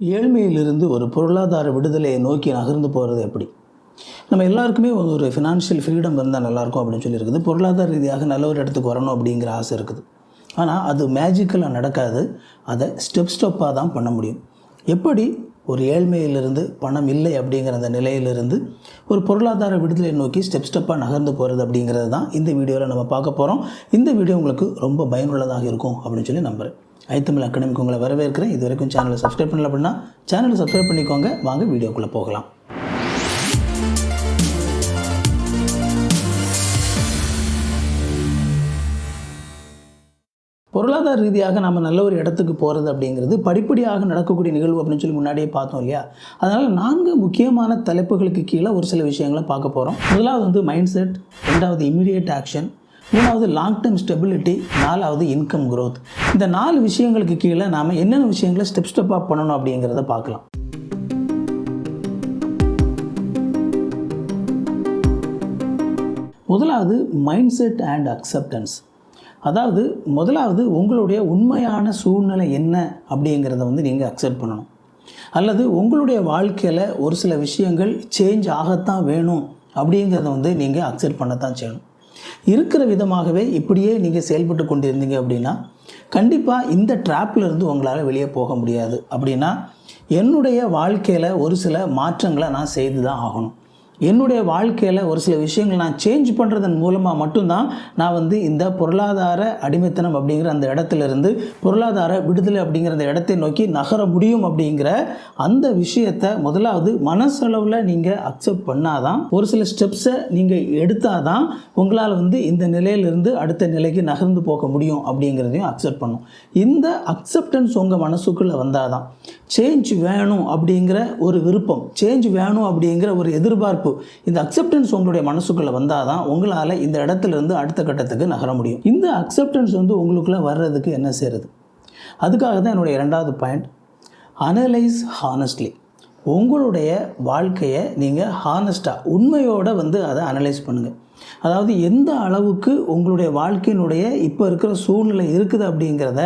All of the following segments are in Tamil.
ஏழ்மையிலிருந்து ஒரு பொருளாதார விடுதலையை நோக்கி நகர்ந்து போகிறது எப்படி? நம்ம எல்லாருக்குமே ஒரு ஃபினான்ஷியல் ஃப்ரீடம் இருந்தால் நல்லாயிருக்கும் அப்படின்னு சொல்லியிருக்குது. பொருளாதார ரீதியாக நல்ல ஒரு இடத்துக்கு வரணும் அப்படிங்கிற ஆசை இருக்குது. ஆனால் அது மேஜிக்கலாக நடக்காது. அதை ஸ்டெப் ஸ்டெப்பாக தான் பண்ண முடியும். எப்படி? ஒரு ஏழ்மையிலிருந்து பணம் இல்லை அப்படிங்கிற அந்த நிலையிலிருந்து ஒரு பொருளாதார விடுதலை நோக்கி ஸ்டெப் ஸ்டெப்பாக நகர்ந்து போகிறது அப்படிங்கிறது தான் இந்த வீடியோவில் நம்ம பார்க்க போகிறோம் இந்த வீடியோ உங்களுக்கு ரொம்ப பயனுள்ளதாக இருக்கும் அப்படின்னு சொல்லி நம்புகிறேன் ஐத்தமிழ் அகாடமிக்கு உங்களை வரவேற்கிறேன். இது வரைக்கும் சேனலை சப்ஸ்கிரைப் பண்ணல அப்படின்னா சேனலை சப்ஸ்கிரைப் பண்ணிக்கோங்க. வாங்க வீடியோக்குள்ளே போகலாம். பொருளாதார ரீதியாக நம்ம நல்ல ஒரு இடத்துக்கு போகிறது அப்படிங்கிறது படிப்படியாக நடக்கக்கூடிய நிகழ்வு அப்படின்னு சொல்லி முன்னாடியே பார்த்தோம் இல்லையா? அதனால் நான்கு முக்கியமான தலைப்புகளுக்கு கீழே ஒரு சில விஷயங்களை பார்க்க போகிறோம் முதலாவது வந்து மைண்ட் செட் ரெண்டாவது இமீடியட் ஆக்ஷன் மூணாவது லாங் டேர்ம் ஸ்டெபிலிட்டி நாலாவது இன்கம் க்ரோத் இந்த நாலு விஷயங்களுக்கு கீழே நாம் என்னென்ன விஷயங்களை ஸ்டெப் ஸ்டெப்பாக பண்ணணும் அப்படிங்கிறத பார்க்கலாம். முதலாவது மைண்ட் செட் அண்ட் அக்செப்டன்ஸ் அதாவது முதலாவது உங்களுடைய உண்மையான சூழ்நிலை என்ன அப்படிங்கிறத வந்து நீங்கள் அக்செப்ட் பண்ணணும். அல்லது உங்களுடைய வாழ்க்கையில் ஒரு சில விஷயங்கள் சேஞ்ச் ஆகத்தான் வேணும் அப்படிங்கிறத வந்து நீங்கள் அக்செப்ட் பண்ணத்தான் செய்யணும். இருக்கிற விதமாகவே இப்படியே நீங்கள் செயல்பட்டு கொண்டிருந்தீங்க அப்படின்னா கண்டிப்பாக இந்த ட்ராப்லேருந்து இருந்து உங்களால் வெளியே போக முடியாது. அப்படின்னா என்னுடைய வாழ்க்கையில் ஒரு சில மாற்றங்களை நான் செய்து தான் ஆகணும். என்னுடைய வாழ்க்கையில் ஒரு சில விஷயங்கள் நான் சேஞ்ச் பண்ணுறதன் மூலமாக மட்டும்தான் நான் வந்து இந்த பொருளாதார அடிமைத்தனம் அப்படிங்கிற அந்த இடத்துல இருந்து பொருளாதார விடுதலை அப்படிங்கிற அந்த இடத்தை நோக்கி நகர முடியும் அப்படிங்கிற அந்த விஷயத்தை முதலாவது மனசளவில் நீங்கள் அக்செப்ட் பண்ணாதான் ஒரு சில ஸ்டெப்ஸை நீங்கள் எடுத்தால் தான் உங்களால் வந்து இந்த நிலையிலிருந்து அடுத்த நிலைக்கு நகர்ந்து போக முடியும் அப்படிங்கிறதையும் அக்செப்ட் பண்ணும். இந்த அக்செப்டன்ஸ் உங்கள் மனசுக்குள்ளே வந்தால் தான் சேஞ்ச் வேணும் அப்படிங்கிற ஒரு விருப்பம் சேஞ்ச் வேணும் அப்படிங்கிற ஒரு எதிர்பார்ப்பு இந்த அக்செப்டன்ஸ் உங்களுடைய மனசுக்குள்ளே வந்தால் தான் உங்களால் இந்த இடத்துல இருந்து அடுத்த கட்டத்துக்கு நகர முடியும். இந்த அக்செப்டன்ஸ் வந்து உங்களுக்குள்ளே வர்றதுக்கு என்ன செய்கிறது அதுக்காக தான் என்னுடைய இரண்டாவது பாயிண்ட் அனலைஸ் ஹானஸ்ட்லி உங்களுடைய வாழ்க்கையை நீங்கள் ஹானஸ்ட்டாக உண்மையோடு வந்து அதை அனலைஸ் பண்ணுங்கள் அதாவது எந்த அளவுக்கு உங்களுடைய வாழ்க்கையினுடைய இப்போ இருக்கிற சூழ்நிலை இருக்குது அப்படிங்கிறத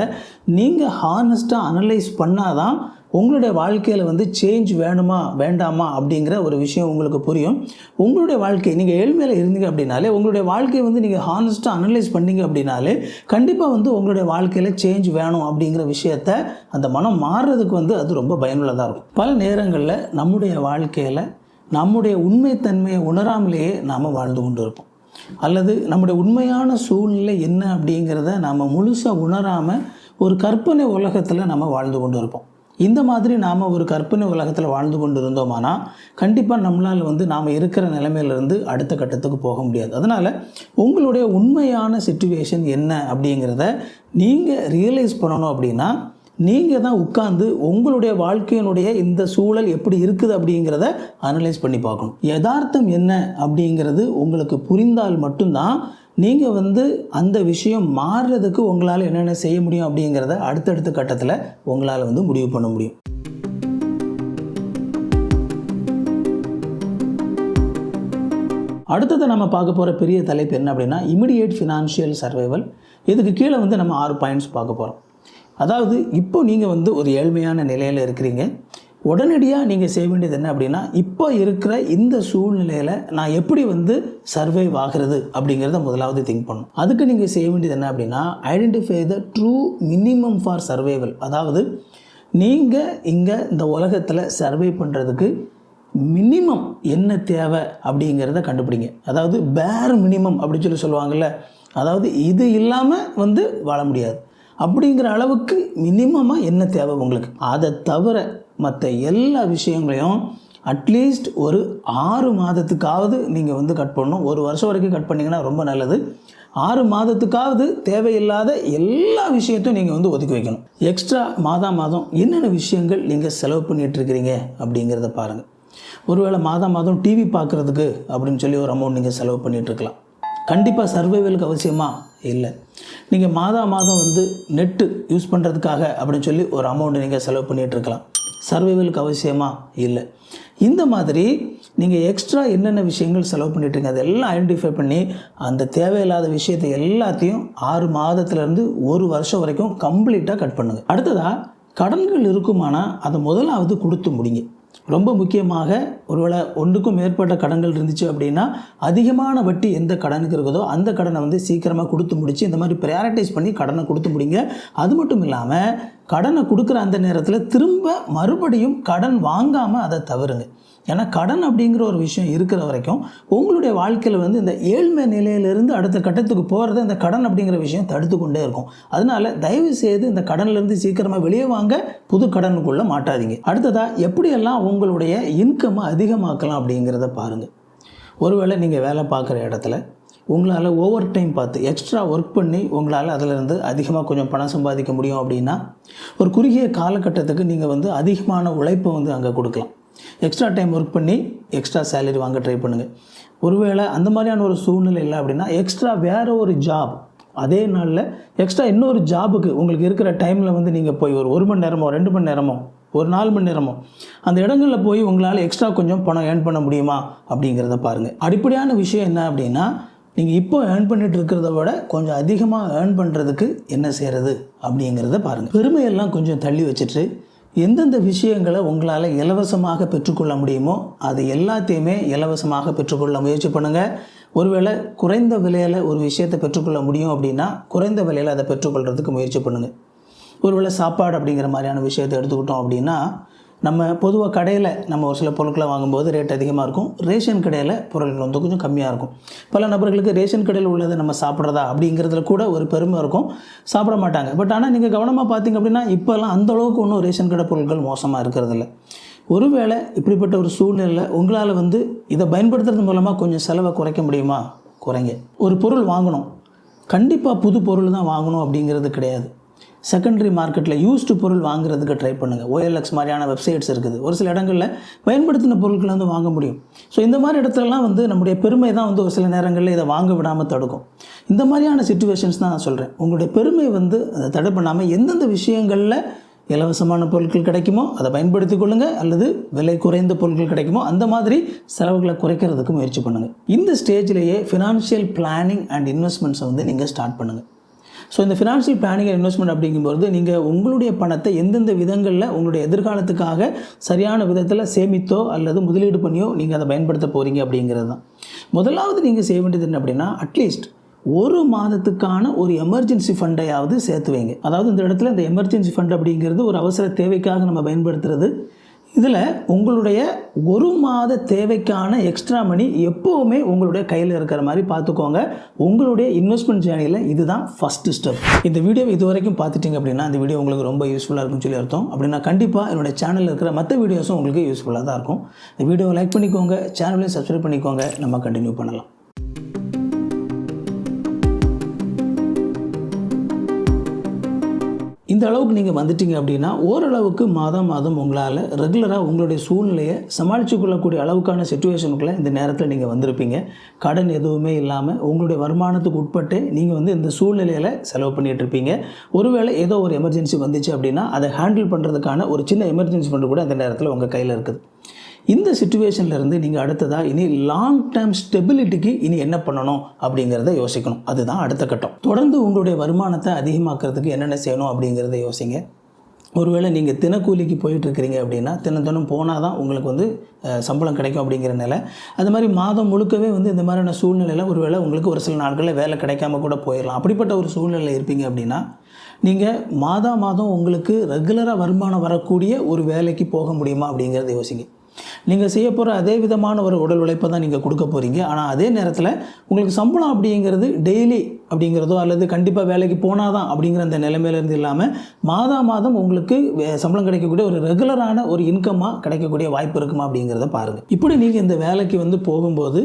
நீங்கள் ஹானஸ்ட்டாக அனலைஸ் பண்ணாதான் உங்களுடைய வாழ்க்கையில் வந்து சேஞ்ச் வேணுமா வேண்டாமா அப்படிங்கிற ஒரு விஷயம் உங்களுக்கு புரியும். உங்களுடைய வாழ்க்கை நீங்கள் ஏழ்மையில் இருந்தீங்க அப்படின்னாலே உங்களுடைய வாழ்க்கையை வந்து நீங்கள் ஹானஸ்ட்டாக அனலைஸ் பண்ணீங்க அப்படின்னாலே கண்டிப்பாக வந்து உங்களுடைய வாழ்க்கையில் சேஞ்ச் வேணும் அப்படிங்கிற விஷயத்த அந்த மனம் மாறுறதுக்கு வந்து அது ரொம்ப பயனுள்ளதாக இருக்கும். பல நேரங்களில் நம்முடைய வாழ்க்கையில் நம்முடைய உண்மைத்தன்மையை உணராமலேயே நாம் வாழ்ந்து கொண்டு இருப்போம். அல்லது நம்முடைய உண்மையான சூழ்நிலை என்ன அப்படிங்கிறத நாம் முழுசாக உணராமல் ஒரு கற்பனை உலகத்தில் நம்ம வாழ்ந்து கொண்டு இருப்போம். இந்த மாதிரி நாம் ஒரு கற்பனை உலகத்தில் வாழ்ந்து கொண்டு இருந்தோமானா கண்டிப்பாக நம்மளால் வந்து நாம் இருக்கிற நிலைமையிலேருந்து அடுத்த கட்டத்துக்கு போக முடியாது. அதனால் உங்களுடைய உண்மையான சுச்சுவேஷன் என்ன அப்படிங்கிறத நீங்கள் ரியலைஸ் பண்ணணும் அப்படின்னா நீங்கள் தான் உட்கார்ந்து உங்களுடைய வாழ்க்கையினுடைய இந்த சூழல் எப்படி இருக்குது அப்படிங்கிறத அனலைஸ் பண்ணி பார்க்கணும். யதார்த்தம் என்ன அப்படிங்கிறது உங்களுக்கு புரிந்தால் மட்டும்தான் நீங்கள் வந்து அந்த விஷயம் மாறுறதுக்கு உங்களால் என்னென்ன செய்ய முடியும் அப்படிங்கிறத அடுத்தடுத்த கட்டத்தில் உங்களால் வந்து முடிவு பண்ண முடியும். அடுத்தது நம்ம பார்க்க போகிற பெரிய தலைப்பு என்ன அப்படின்னா இமிடியேட் ஃபினான்ஷியல் சர்வைவல் இதுக்கு கீழே வந்து நம்ம ஆறு பாயிண்ட்ஸ் பார்க்க போகிறோம் அதாவது இப்போ நீங்கள் வந்து ஒரு ஏழ்மையான நிலையில் இருக்கிறீங்க. உடனடியாக நீங்கள் செய்ய வேண்டியது என்ன அப்படின்னா இப்போ இருக்கிற இந்த சூழ்நிலையில் நான் எப்படி வந்து சர்வைவ் ஆகிறது அப்படிங்கிறத முதலாவது திங்க் பண்ணணும். அதுக்கு நீங்கள் செய்ய வேண்டியது என்ன அப்படின்னா identify the true minimum for survival அதாவது நீங்கள் இங்கே இந்த உலகத்தில் சர்வை பண்ணுறதுக்கு மினிமம் என்ன தேவை அப்படிங்கிறத கண்டுபிடிங்க. அதாவது பேர் மினிமம் அப்படின்னு சொல்லி சொல்லுவாங்கள்ல அதாவது இது இல்லாமல் வந்து வாழ முடியாது. அப்படிங்கிற அளவுக்கு மினிமமாக என்ன தேவை உங்களுக்கு? அதை தவிர மற்ற எல்லா விஷயங்களையும் அட்லீஸ்ட் ஒரு ஆறு மாதத்துக்காவது நீங்கள் வந்து கட் பண்ணணும். ஒரு வருஷம் வரைக்கும் கட் பண்ணிங்கன்னா ரொம்ப நல்லது. ஆறு மாதத்துக்காவது தேவையில்லாத எல்லா விஷயத்தையும் நீங்கள் வந்து ஒதுக்கி வைக்கணும். எக்ஸ்ட்ரா மாதம் மாதம் என்னென்ன விஷயங்கள் நீங்கள் செலவு பண்ணிகிட்டு இருக்கிறீங்க அப்படிங்கிறத பாருங்கள் ஒருவேளை மாதம் மாதம் டிவி பார்க்குறதுக்கு அப்படின்னு சொல்லி ஒரு அமௌண்ட் நீங்கள் செலவு பண்ணிகிட்ருக்கலாம் கண்டிப்பாக சர்வைவலுக்கு அவசியமா? இல்லை. நீங்கள் மாதா மாதம் வந்து நெட்டு யூஸ் பண்ணுறதுக்காக அப்படின்னு சொல்லி ஒரு அமௌண்ட் நீங்கள் செலவு பண்ணிகிட்ருக்கலாம் சர்வைவலுக்கு அவசியமா? இல்லை. இந்த மாதிரி நீங்கள் எக்ஸ்ட்ரா என்னென்ன விஷயங்கள் செலவு பண்ணிட்டுருங்க அதெல்லாம் ஐடென்டிஃபை பண்ணி அந்த தேவையில்லாத விஷயத்தை எல்லாத்தையும் ஆறு மாதத்துலேருந்து ஒரு வருஷம் வரைக்கும் கம்ப்ளீட்டாக கட் பண்ணுங்கள் அடுத்ததாக கடன்கள் இருக்குமானால் அதை முதலாவது கொடுத்து முடிங்க. ரொம்ப முக்கியமாக ஒருவேளை ஒன்றுக்கும் மேற்பட்ட கடன்கள் இருந்துச்சு அப்படின்னா அதிகமான வட்டி எந்த கடனுக்கு இருக்குதோ அந்த கடனை வந்து சீக்கிரமாக கொடுத்து முடிச்சு இந்த மாதிரி ப்ரையாரிட்டைஸ் பண்ணி கடனை கொடுத்து முடிங்க. அது மட்டும் இல்லாமல் கடனை கொடுக்குற அந்த நேரத்தில் திரும்ப மறுபடியும் கடன் வாங்காமல் அதை தவறுங்க. ஏன்னா கடன் அப்படிங்கிற ஒரு விஷயம் இருக்கிற வரைக்கும் உங்களுடைய வாழ்க்கையில் வந்து இந்த ஏழ்மை நிலையிலிருந்து அடுத்த கட்டத்துக்கு போகிறத இந்த கடன் அப்படிங்கிற விஷயம் தடுத்து கொண்டே இருக்கும். அதனால தயவு செய்து இந்த கடன்லேருந்து சீக்கிரமாக வெளியே வாங்க புது கடனுக்குள்ளே மாட்டாதீங்க. அடுத்ததாக எப்படியெல்லாம் உங்களுடைய இன்கம்மை அதிகமாக்கலாம் அப்படிங்கிறத பாருங்கள் ஒருவேளை நீங்கள் வேலை பார்க்குற இடத்துல உங்களால் ஓவர் டைம் பார்த்து எக்ஸ்ட்ரா ஒர்க் பண்ணி உங்களால் அதிலிருந்து அதிகமாக கொஞ்சம் பணம் சம்பாதிக்க முடியும் அப்படின்னா ஒரு குறுகிய காலகட்டத்துக்கு நீங்கள் வந்து அதிகமான உழைப்பை வந்து அங்கே கொடுக்கலாம். எக்ஸ்ட்ரா டைம் ஒர்க் பண்ணி எக்ஸ்ட்ரா சேலரி வாங்க ட்ரை பண்ணுங்கள் ஒருவேளை அந்த மாதிரியான ஒரு சூழ்நிலை இல்லை அப்படின்னா எக்ஸ்ட்ரா வேறு ஒரு ஜாப் அதே நாளில் எக்ஸ்ட்ரா இன்னொரு ஜாபுக்கு உங்களுக்கு இருக்கிற டைமில் வந்து நீங்கள் போய் ஒரு ஒரு மணி நேரமோ ரெண்டு மணி நேரமோ ஒரு நாலு மணி நேரமோ அந்த இடங்களில் போய் உங்களால் எக்ஸ்ட்ரா கொஞ்சம் பணம் ஏர்ன் பண்ண முடியுமா அப்படிங்கிறத பாருங்கள் அடிப்படையான விஷயம் என்ன அப்படின்னா நீங்கள் இப்போ ஏர்ன் பண்ணிட்டு இருக்கிறத விட கொஞ்சம் அதிகமாக ஏர்ன் பண்ணுறதுக்கு என்ன செய்கிறது அப்படிங்கிறத பாருங்கள் பெருமையெல்லாம் கொஞ்சம் தள்ளி வச்சுட்டு எந்தெந்த விஷயங்களை உங்களால் இலவசமாக பெற்றுக்கொள்ள முடியுமோ அது எல்லாத்தையுமே இலவசமாக பெற்றுக்கொள்ள முயற்சி பண்ணுங்கள் ஒருவேளை குறைந்த விலையில் ஒரு விஷயத்தை பெற்றுக்கொள்ள முடியும் அப்படின்னா குறைந்த விலையில் அதை பெற்றுக்கொள்கிறதுக்கு முயற்சி பண்ணுங்கள் ஒருவேளை சாப்பாடு அப்படிங்கிற மாதிரியான விஷயத்தை எடுத்துக்கிட்டோம் அப்படின்னா நம்ம பொதுவாக கடையில் நம்ம ஒரு சில பொருட்களை வாங்கும்போது ரேட் அதிகமாக இருக்கும். ரேஷன் கடையில் பொருட்கள் வந்து கொஞ்சம் கம்மியாக இருக்கும். பல நபர்களுக்கு ரேஷன் கடையில் உள்ளதை நம்ம சாப்பிட்றதா அப்படிங்கிறதுல கூட ஒரு பெருமை இருக்கும். சாப்பிட மாட்டாங்க. பட் ஆனால் நீங்கள் கவனமாக பார்த்தீங்க அப்படின்னா இப்போல்லாம் அந்த அளவுக்கு ஒன்றும் ரேஷன் கடை பொருட்கள் மோசமாக இருக்கிறதில்ல. ஒருவேளை இப்படிப்பட்ட ஒரு சூழ்நிலையில் உங்களால் வந்து இதை பயன்படுத்துறது மூலமாக கொஞ்சம் செலவை குறைக்க முடியுமா? குறைங்க. ஒரு பொருள் வாங்கணும். கண்டிப்பாக புது பொருள் தான் வாங்கணும் அப்படிங்கிறது கிடையாது. செகண்டரி மார்க்கெட்டில் யூஸ்டு பொருள் வாங்குறதுக்கு ட்ரை பண்ணுங்கள் ஓஎல்எக்ஸ் மாதிரியான வெப்சைட்ஸ் இருக்குது. ஒரு சில இடங்களில் பயன்படுத்தின பொருட்களை வந்து வாங்க முடியும். ஸோ இந்த மாதிரி இடத்துலலாம் வந்து நம்முடைய பெருமை தான் வந்து ஒரு சில நேரங்களில் இதை வாங்க விடாமல் தடுக்கும். இந்த மாதிரியான சுச்சுவேஷன்ஸ் தான் நான் சொல்கிறேன் உங்களுடைய பெருமை வந்து அதை தடை பண்ணாமல் எந்தெந்த விஷயங்களில் இலவசமான பொருட்கள் கிடைக்குமோ அதை பயன்படுத்தி கொள்ளுங்கள் அல்லது விலை குறைந்த பொருட்கள் கிடைக்குமோ அந்த மாதிரி செலவுகளை குறைக்கிறதுக்கு முயற்சி பண்ணுங்கள் இந்த ஸ்டேஜ்லேயே ஃபினான்ஷியல் பிளானிங் அண்ட் இன்வெஸ்ட்மெண்ட்ஸை வந்து நீங்கள் ஸ்டார்ட் பண்ணுங்கள் ஸோ இந்த ஃபினான்ஷியல் பிளானிங் இன்வெஸ்ட்மெண்ட் அப்படிங்கும்போது நீங்கள் உங்களுடைய பணத்தை எந்தெந்த விதங்களில் உங்களுடைய எதிர்காலத்துக்காக சரியான விதத்தில் சேமித்தோ அல்லது முதலீடு பண்ணியோ நீங்கள் அதை பயன்படுத்த போகிறீங்க அப்படிங்கிறது தான் முதலாவது நீங்கள் செய்ய வேண்டியது என்ன அப்படின்னா அட்லீஸ்ட் ஒரு மாதத்துக்கான ஒரு எமர்ஜென்சி ஃபண்டையாவது சேர்த்து வைங்க. அதாவது இந்த இடத்துல இந்த எமர்ஜென்சி ஃபண்ட் அப்படிங்கிறது ஒரு அவசர தேவைக்காக நம்ம பயன்படுத்துறது இதில் உங்களுடைய ஒரு மாத தேவைக்கான எக்ஸ்ட்ரா மணி எப்போவுமே உங்களுடைய கையில் இருக்கிற மாதிரி பார்த்துக்கோங்க உங்களுடைய இன்வெஸ்ட்மெண்ட் ஜேர்னியில் இதுதான் ஃபஸ்ட்டு ஸ்டெப் இந்த வீடியோ இது வரைக்கும் பார்த்துட்டிங்க அப்படின்னா இந்த வீடியோ உங்களுக்கு ரொம்ப யூஸ்ஃபுல்லாக இருக்கும்னு சொல்லி அர்த்தம். அப்படின்னா கண்டிப்பாக என்னுடைய சேனலில் இருக்கிற மற்ற வீடியோஸும் உங்களுக்கு யூஸ்ஃபுல்லாக தான் இருக்கும். இந்த வீடியோவை லைக் பண்ணிக்கோங்க. சேனலையும் சப்ஸ்கிரைப் பண்ணிக்கோங்க. நம்ம கண்டினியூ பண்ணலாம். இந்த அளவுக்கு நீங்கள் வந்துட்டீங்க அப்படின்னா ஓரளவுக்கு மாதம் மாதம் உங்களால் ரெகுலராக உங்களுடைய சூழ்நிலையை சமாளித்து கொள்ளக்கூடிய அளவுக்கான சுச்சுவேஷனுக்குள்ளே இந்த நேரத்தில் நீங்கள் வந்திருப்பீங்க. கடன் எதுவுமே இல்லாமல் உங்களுடைய வருமானத்துக்கு உட்பட்டு நீங்கள் வந்து இந்த சூழ்நிலையில் செலவு பண்ணிகிட்ருப்பீங்க ஒருவேளை ஏதோ ஒரு எமர்ஜென்சி வந்துச்சு அப்படின்னா அதை ஹேண்டில் பண்ணுறதுக்கான ஒரு சின்ன எமர்ஜென்சி ஃபண்டு கூட அந்த நேரத்தில் உங்கள் கையில் இருக்குது. இந்த சுச்சுவேஷன்லேருந்து நீங்கள் அடுத்ததாக இனி லாங் டேர்ம் ஸ்டெபிலிட்டிக்கு இனி என்ன பண்ணணும் அப்படிங்கிறத யோசிக்கணும். அதுதான் அடுத்த கட்டம். தொடர்ந்து உங்களுடைய வருமானத்தை அதிகமாக்குறதுக்கு என்னென்ன செய்யணும் அப்படிங்கிறத யோசிங்க. ஒருவேளை நீங்கள் தினக்கூலிக்கு போயிட்டுருக்கிறீங்க அப்படின்னா தினம் போனால் தான் உங்களுக்கு வந்து சம்பளம் கிடைக்கும் அப்படிங்கிற நிலை. அது மாதிரி மாதம் முழுக்கவே வந்து இந்த மாதிரியான சூழ்நிலையில் ஒருவேளை உங்களுக்கு ஒரு சில நாட்களில் வேலை கிடைக்காம கூட போயிடலாம். அப்படிப்பட்ட ஒரு சூழ்நிலையில் இருப்பீங்க அப்படின்னா நீங்கள் மாதா மாதம் உங்களுக்கு ரெகுலராக வருமானம் வரக்கூடிய ஒரு வேலைக்கு போக முடியுமா அப்படிங்கிறத யோசிங்க. நீங்கள் செய்ய போகிற அதே விதமான ஒரு உடல் உழைப்பை தான் நீங்கள் கொடுக்க போகிறீங்க. ஆனால் அதே நேரத்தில் உங்களுக்கு சம்பளம் அப்படிங்கிறது டெய்லி அப்படிங்கிறதோ அல்லது கண்டிப்பாக வேலைக்கு போனால் தான் அப்படிங்கிற அந்த நிலைமையிலேருந்து இல்லாமல் மாதா மாதம் உங்களுக்கு வே- சம்பளம் கிடைக்கக்கூடிய ஒரு ரெகுலரான ஒரு இன்கம்மாக கிடைக்கக்கூடிய வாய்ப்பு இருக்குமா அப்படிங்கிறத பாருங்கள். இப்படி நீங்கள் இந்த வேலைக்கு வந்து போகும்போது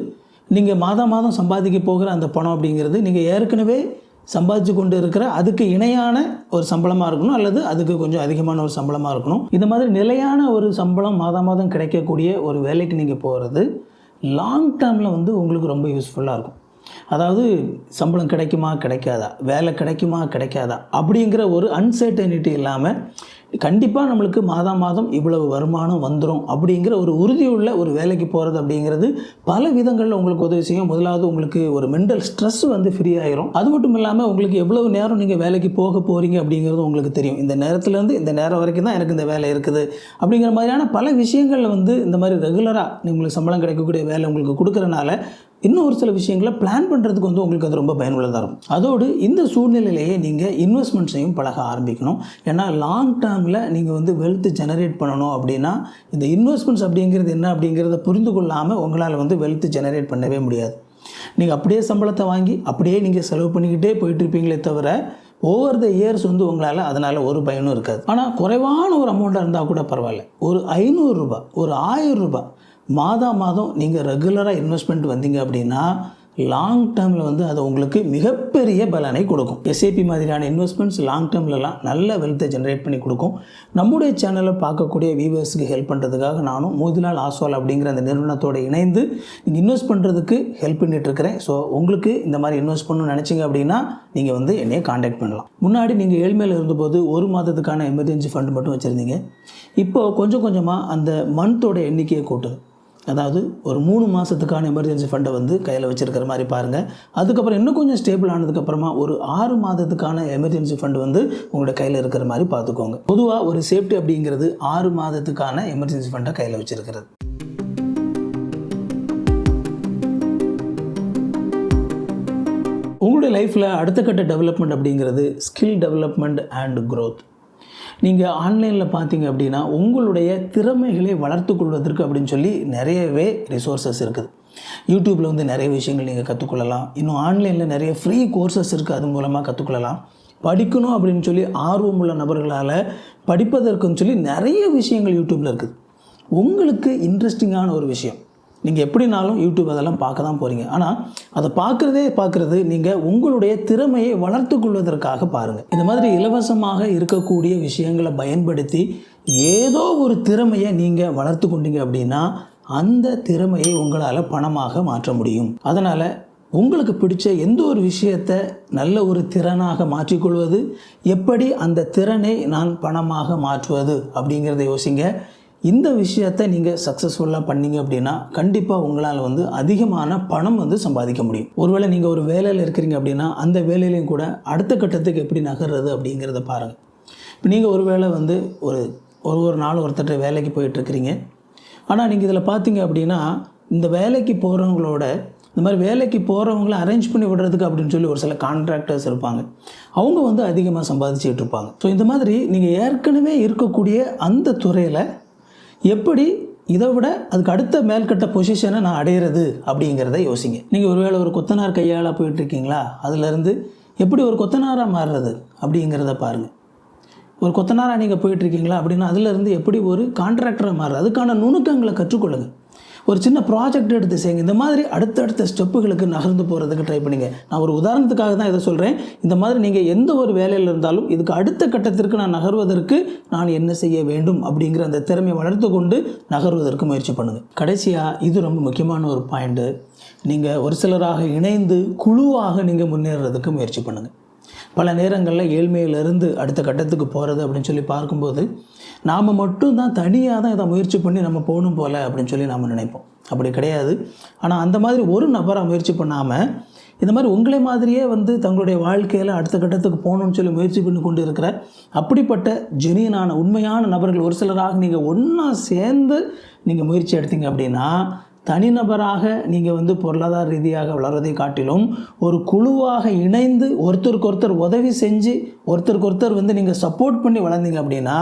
நீங்கள் மாதம் மாதம் சம்பாதிக்க போகிற அந்த பணம் அப்படிங்கிறது நீங்கள் ஏற்கனவே சம்பாதிச்சு கொண்டு இருக்கிற அதுக்கு இணையான ஒரு சம்பளமாக இருக்கணும் அல்லது அதுக்கு கொஞ்சம் அதிகமான ஒரு சம்பளமாக இருக்கணும். இந்த மாதிரி நிலையான ஒரு சம்பளம் மாதம் மாதம் கிடைக்கக்கூடிய ஒரு வேலைக்கு நீங்கள் போகிறது லாங் டேர்மில் வந்து உங்களுக்கு ரொம்ப யூஸ்ஃபுல்லாக இருக்கும். அதாவது சம்பளம் கிடைக்குமா கிடைக்காதா? வேலை கிடைக்குமா கிடைக்காதா? அப்படிங்கிற ஒரு அன்சர்டனிட்டி இல்லாமல் கண்டிப்பாக நம்மளுக்கு மாதம் மாதம் இவ்வளவு வருமானம் வந்துடும் அப்படிங்கிற ஒரு உறுதியுள்ள ஒரு வேலைக்கு போகிறது அப்படிங்கிறது பல விதங்களில் உங்களுக்கு உதவி செய்யும். முதலாவது உங்களுக்கு ஒரு மென்டல் ஸ்ட்ரெஸ் வந்து ஃப்ரீ ஆயிரும். அது மட்டும் இல்லாமல் உங்களுக்கு எவ்வளவு நேரம் நீங்கள் வேலைக்கு போக போகிறீங்க அப்படிங்கிறது உங்களுக்கு தெரியும். இந்த நேரத்துலேருந்து இந்த நேரம் வரைக்கும் தான் எனக்கு இந்த வேலை இருக்குது அப்படிங்கிற மாதிரியான பல விஷயங்களில் வந்து இந்த மாதிரி ரெகுலராக உங்களுக்கு சம்பளம் கிடைக்கக்கூடிய வேலை உங்களுக்கு கொடுக்குறனால இன்னும் ஒரு சில விஷயங்களை பிளான் பண்ணுறதுக்கு வந்து உங்களுக்கு அது ரொம்ப பயனுள்ளதாக இருக்கும். அதோடு இந்த சூழ்நிலையிலேயே நீங்கள் இன்வெஸ்ட்மெண்ட்ஸையும் பழக ஆரம்பிக்கணும். ஏன்னா லாங் டேர்மில் நீங்கள் வந்து வெல்த் ஜெனரேட் பண்ணணும் அப்படின்னா இந்த இன்வெஸ்ட்மெண்ட்ஸ் அப்படிங்கிறது என்ன அப்படிங்கிறத புரிந்து கொள்ளாமல் உங்களால் வந்து வெல்த் ஜெனரேட் பண்ணவே முடியாது. நீங்கள் அப்படியே சம்பளத்தை வாங்கி அப்படியே நீங்கள் செலவு பண்ணிக்கிட்டே போயிட்டு இருப்பீங்களே தவிர ஓவர் த இயர்ஸ் வந்து உங்களால் அதனால் ஒரு பயனும் இருக்காது. ஆனால் குறைவான ஒரு அமௌண்ட்டாக இருந்தால் கூட பரவாயில்ல. ஒரு ஐநூறுரூபா ஒரு ஆயிரம் ரூபாய் மாதம் மாதம் நீங்கள் ரெகுலராக இன்வெஸ்ட்மெண்ட் வந்தீங்க அப்படின்னா லாங் டேர்மில் வந்து அது உங்களுக்கு மிகப்பெரிய பலனை கொடுக்கும். எஸ்ஏபி மாதிரியான இன்வெஸ்ட்மெண்ட்ஸ் லாங் டேர்ம்லலாம் நல்ல வெல்த்தை ஜென்ரேட் பண்ணி கொடுக்கும். நம்முடைய சேனலை பார்க்கக்கூடிய வியூவர்ஸுக்கு ஹெல்ப் பண்ணுறதுக்காக நானும் மோதிலால் ஆஸ்வால் அப்படிங்கிற அந்த நிறுவனத்தோடு இணைந்து நீங்கள் இன்வெஸ்ட் பண்ணுறதுக்கு ஹெல்ப் பண்ணிட்டு இருக்கிறேன். ஸோ உங்களுக்கு இந்த மாதிரி இன்வெஸ்ட் பண்ணணும்னு நினச்சிங்க அப்படின்னா நீங்கள் வந்து என்னையை காண்டாக்ட் பண்ணலாம். முன்னாடி நீங்கள் ஏழ்மையில் இருந்தபோது ஒரு மாதத்துக்கான எமர்ஜென்சி ஃபண்ட் மட்டும் வச்சுருந்தீங்க. இப்போது கொஞ்சம் கொஞ்சமாக அந்த மந்தோட எண்ணிக்கையை கூட்டுது. அதாவது ஒரு மூணு மாதத்துக்கான எமர்ஜென்சி ஃபண்டை வந்து கையில் வச்சுருக்கிற மாதிரி பாருங்கள் அதுக்கப்புறம் இன்னும் கொஞ்சம் ஸ்டேபிள் ஆனதுக்கப்புறமா ஒரு ஆறு மாதத்துக்கான எமர்ஜென்சி ஃபண்டு வந்து உங்களோட கையில் இருக்கிற மாதிரி பார்த்துக்கோங்க பொதுவாக ஒரு சேஃப்டி அப்படிங்கிறது ஆறு மாதத்துக்கான எமர்ஜென்சி ஃபண்டை கையில் வச்சுருக்கிறது. உங்களுடைய லைஃப்பில் அடுத்த கட்ட டெவலப்மெண்ட் அப்படிங்கிறது ஸ்கில் டெவலப்மெண்ட் அண்ட் க்ரோத் நீங்கள் ஆன்லைனில் பார்த்தீங்க அப்படின்னா உங்களுடைய திறமைகளை வளர்த்து கொள்வதற்கு அப்படின்னு சொல்லி நிறையவே ரிசோர்ஸஸ் இருக்குது. யூடியூப்பில் வந்து நிறைய விஷயங்கள் நீங்கள் கற்றுக்கொள்ளலாம் இன்னும் ஆன்லைனில் நிறைய ஃப்ரீ கோர்சஸ் இருக்குது அது மூலமாக கற்றுக்கொள்ளலாம் படிக்கணும் அப்படின்னு சொல்லி ஆர்வமுள்ள நபர்களால் படிப்பதற்குன்னு சொல்லி நிறைய விஷயங்கள் யூடியூப்பில் இருக்குது. உங்களுக்கு இன்ட்ரெஸ்டிங்கான ஒரு விஷயம். நீங்கள் எப்படினாலும் யூடியூப் அதெல்லாம் பார்க்க தான் போகிறீங்க ஆனால் அதை பார்க்குறதே பார்க்குறது நீங்கள் உங்களுடைய திறமையை வளர்த்து கொள்வதற்காக பாருங்கள் இந்த மாதிரி இலவசமாக இருக்கக்கூடிய விஷயங்களை பயன்படுத்தி ஏதோ ஒரு திறமையை நீங்கள் வளர்த்து கொண்டீங்க அப்படின்னா அந்த திறமையை உங்களால் பணமாக மாற்ற முடியும். அதனால் உங்களுக்கு பிடிச்ச எந்த ஒரு விஷயத்தை நல்ல ஒரு திறனாக மாற்றிக்கொள்வது எப்படி அந்த திறனை நான் பணமாக மாற்றுவது அப்படிங்கிறத யோசிங்க. இந்த விஷயத்தை நீங்கள் சக்ஸஸ்ஃபுல்லாக பண்ணீங்க அப்படின்னா கண்டிப்பாக உங்களால் வந்து அதிகமான பணம் வந்து சம்பாதிக்க முடியும். ஒருவேளை நீங்கள் ஒரு வேலையில் இருக்கிறீங்க அப்படின்னா அந்த வேலையிலையும் கூட அடுத்த கட்டத்துக்கு எப்படி நகர்றது அப்படிங்கிறத பாருங்கள் இப்போ நீங்கள் ஒரு வேளை வந்து ஒரு ஒரு ஒரு நாள் ஒருத்தட்ட வேலைக்கு போயிட்டுருக்கிறீங்க. ஆனால் நீங்கள் இதில் பார்த்தீங்க அப்படின்னா இந்த வேலைக்கு போகிறவங்களோட இந்த மாதிரி வேலைக்கு போகிறவங்கள அரேஞ்ச் பண்ணி விடுறதுக்கு அப்படின்னு சொல்லி ஒரு சில கான்ட்ராக்டர்ஸ் இருப்பாங்க. அவங்க வந்து அதிகமாக சம்பாதிச்சுட்டு இருப்பாங்க. ஸோ இந்த மாதிரி நீங்கள் ஏற்கனவே இருக்கக்கூடிய அந்த துறையில் எப்படி இதை விட அதுக்கு அடுத்த மேல்கட்ட பொசிஷனை நான் அடையிறது அப்படிங்கிறத யோசிங்க. நீங்கள் ஒருவேளை ஒரு கொத்தனார் கையால் போயிட்டுருக்கீங்களா? அதுலேருந்து எப்படி ஒரு கொத்தனாராக மாறுறது அப்படிங்கிறத பாருங்கள் ஒரு கொத்தனாராக நீங்கள் போயிட்டுருக்கீங்களா அப்படின்னா அதுலேருந்து எப்படி ஒரு கான்ட்ராக்டராக மாறுறது? அதுக்கான நுணுக்கங்களை கற்றுக்கொள்ளுங்கள் ஒரு சின்ன ப்ராஜெக்ட் எடுத்து செய்யுங்க. இந்த மாதிரி அடுத்தடுத்த ஸ்டெப்புகளுக்கு நகர்ந்து போகிறதுக்கு ட்ரை பண்ணுங்க. நான் ஒரு உதாரணத்துக்காக தான் இதை சொல்கிறேன் இந்த மாதிரி நீங்கள் எந்த ஒரு வேலையில் இருந்தாலும் இதுக்கு அடுத்த கட்டத்திற்கு நான் நகர்வதற்கு நான் என்ன செய்ய வேண்டும் அப்படிங்கிற அந்த திறமையை வளர்த்து கொண்டு நகர்வதற்கு முயற்சி பண்ணுங்கள் கடைசியாக இது ரொம்ப முக்கியமான ஒரு பாயிண்ட்டு நீங்கள் ஒரு சிலராக இணைந்து குழுவாக நீங்கள் முன்னேறதுக்கு முயற்சி பண்ணுங்கள் பல நேரங்களில் ஏழ்மையிலிருந்து அடுத்த கட்டத்துக்கு போகிறது அப்படின்னு சொல்லி பார்க்கும்போது நாம் மட்டும் தான் தனியாக தான் இதை முயற்சி பண்ணி நம்ம போகணும் போல் அப்படின்னு சொல்லி நாம் நினைப்போம். அப்படி கிடையாது. ஆனால் அந்த மாதிரி ஒரு நபராக முயற்சி பண்ணாமல் இந்த மாதிரி உங்களை மாதிரியே வந்து தங்களுடைய வாழ்க்கையில் அடுத்த கட்டத்துக்கு போகணும்னு சொல்லி முயற்சி பண்ணி கொண்டு இருக்கிற அப்படிப்பட்ட ஜெனியனான உண்மையான நபர்கள் ஒரு சிலராக நீங்கள் ஒன்றா சேர்ந்து நீங்கள் முயற்சி எடுத்தீங்க அப்படின்னா தனிநபராக நீங்கள் வந்து பொருளாதார ரீதியாக வளர்வதை காட்டிலும் ஒரு குழுவாக இணைந்து ஒருத்தருக்கு ஒருத்தர் உதவி செஞ்சு ஒருத்தருக்கு ஒருத்தர் வந்து நீங்கள் சப்போர்ட் பண்ணி வளர்ந்தீங்க அப்படின்னா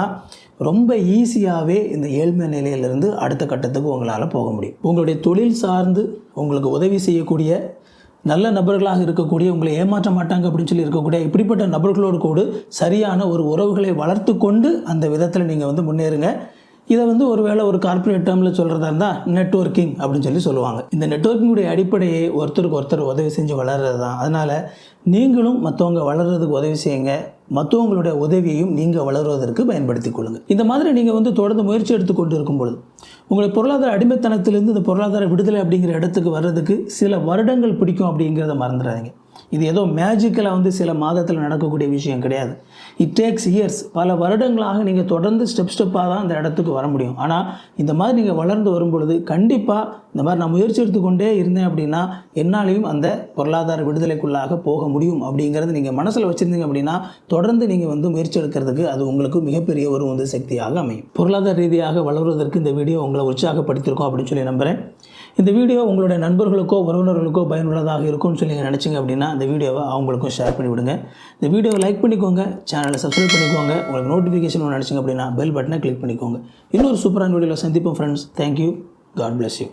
ரொம்ப ஈஸியாகவே இந்த ஏழ்மை நிலையிலிருந்து அடுத்த கட்டத்துக்கு உங்களால் போக முடியும். உங்களுடைய தொழில் சார்ந்து உங்களுக்கு உதவி செய்யக்கூடிய நல்ல நபர்களாக இருக்கக்கூடிய உங்களை ஏமாற்ற மாட்டாங்க அப்படின்னு சொல்லி இருக்கக்கூடிய இப்படிப்பட்ட நபர்களோடு கூட சரியான ஒரு உறவுகளை வளர்த்து கொண்டு அந்த விதத்தில் நீங்கள் வந்து முன்னேறுங்க. இதை வந்து ஒருவேளை ஒரு கார்பரேட் டேர்மில் சொல்கிறதா இருந்தால் நெட்வொர்க்கிங் அப்படின்னு சொல்லி சொல்லுவாங்க. இந்த நெட்ஒர்க்கிங்குடைய அடிப்படையை ஒருத்தருக்கு ஒருத்தர் உதவி செஞ்சு வளர்கிறது தான். அதனால் நீங்களும் மற்றவங்க வளர்கிறதுக்கு உதவி செய்யுங்க. மற்றவங்களுடைய உதவியையும் நீங்கள் வளருவதற்கு பயன்படுத்திக் கொள்ளுங்கள் இந்த மாதிரி நீங்கள் வந்து தொடர்ந்து முயற்சி எடுத்துக்கொண்டு இருக்கும் பொழுது உங்களை பொருளாதார அடிமைத்தனத்திலிருந்து இந்த பொருளாதார விடுதலை அப்படிங்கிற இடத்துக்கு வர்றதுக்கு சில வருடங்கள் பிடிக்கும் அப்படிங்கிறத மறந்துடாதீங்க. இது ஏதோ மேஜிக்கலாக வந்து சில மாதத்தில் நடக்கக்கூடிய விஷயம் கிடையாது. இட் டேக்ஸ் இயர்ஸ் பல வருடங்களாக நீங்கள் தொடர்ந்து ஸ்டெப் ஸ்டெப்பாக தான் அந்த இடத்துக்கு வர முடியும். ஆனால் இந்த மாதிரி நீங்கள் வளர்ந்து வரும் பொழுது கண்டிப்பாக இந்த மாதிரி நான் முயற்சி எடுத்துக்கொண்டே இருந்தேன் அப்படின்னா என்னாலையும் அந்த பொருளாதார விடுதலைக்குள்ளாக போக முடியும் அப்படிங்கிறது நீங்கள் மனசில் வச்சுருந்தீங்க அப்படின்னா தொடர்ந்து நீங்கள் வந்து முயற்சி எடுக்கிறதுக்கு அது உங்களுக்கு மிகப்பெரிய ஒரு வந்து சக்தியாக அமையும். பொருளாதார ரீதியாக வளர்வதற்கு இந்த வீடியோ உங்களை உற்சாகப்படுத்தியிருக்கோம் அப்படின்னு சொல்லி நம்புகிறேன் இந்த வீடியோ உங்களுடைய நண்பர்களுக்கோ உறவினர்களுக்கோ பயனுள்ளதாக இருக்கும்னு சொல்லி நீங்கள் நினச்சிங்க அப்படின்னா இந்த வீடியோவை அவங்களுக்கும் ஷேர் பண்ணி விடுங்க. இந்த வீடியோவை லைக் பண்ணிக்கோங்க சேனலை சப்ஸ்கிரைப் பண்ணிக்கோங்க. உங்களுக்கு நோட்டிஃபிகேஷன் ஒன்று நினச்சிங்க அப்படின்னா பெல் பட்டனை கிளிக் பண்ணிக்கோங்க. இன்னொரு சூப்பரான வீடியோவில் சந்திப்போம் friends thank you God bless you